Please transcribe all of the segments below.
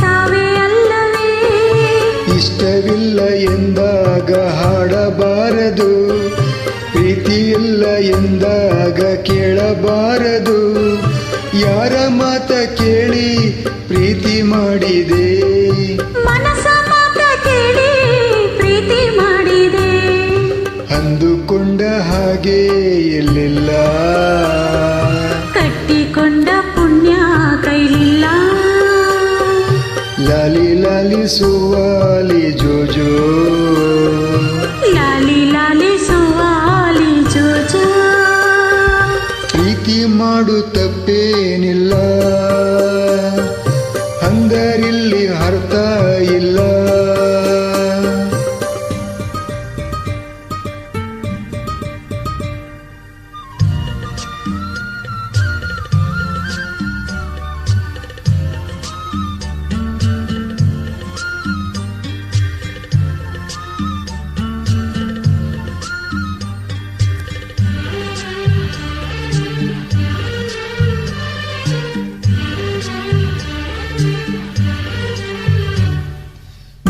ಸಾವೇ ಅಲ್ಲವೇ. ಇಷ್ಟವಿಲ್ಲ ಎಂದಾಗ ಹಾಡಬಾರದು ಪ್ರೀತಿಯಿಲ್ಲ ಎಂದಾಗ ಕೇಳಬಾರದು. ಯಾರ ಮಾತ ಕೇಳಿ ಪ್ರೀತಿ ಮಾಡಿದೆ ಹಾಗೆ ಎಲ್ಲಿಲ್ಲ? ಕಟ್ಟಿಕೊಂಡ ಪುಣ್ಯ ಕೈಲಿಲ್ಲ. ಲಾಲಿ ಲಾಲಿ ಸುವಾಲಿ ಜೋಜೋ. ಲಾಲಿ ಲಾಲಿ ಸುವಾಲಿ ಜೋಜೋ. ಪ್ರೀತಿ ಮಾಡು ತಪ್ಪೇನಿಲ್ಲ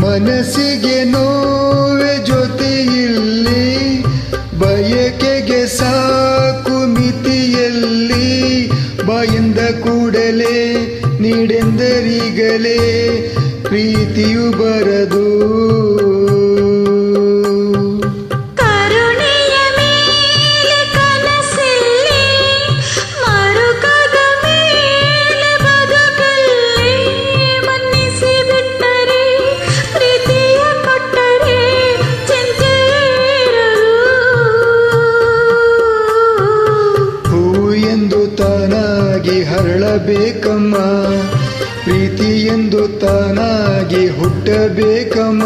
ಮನಸ್ಸಿಗೆ ನೋವೆ ಜೊತೆಯಲ್ಲಿ ಬಯಕೆಗೆ ಸಾಕು ಮಿತಿಯಲ್ಲಿ ಬಾಯಿಂದ ಕೂಡಲೇ ನೀಡೆಂದರಿಗಲೇ ಪ್ರೀತಿಯು ಬರದು. ತಾನಾಗಿ ಹರಳಬೇಕಮ್ಮ. ಪ್ರೀತಿ ಎಂದು ತಾನಾಗಿ ಹುಟ್ಟಬೇಕಮ್ಮ.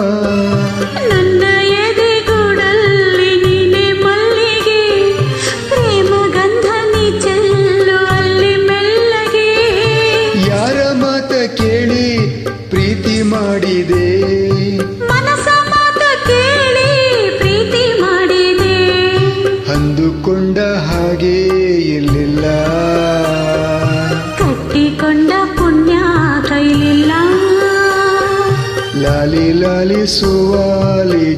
ಲಾಲಿ ಲಾಲಿ ಸುವಾಲಿ ಜೋಜೋ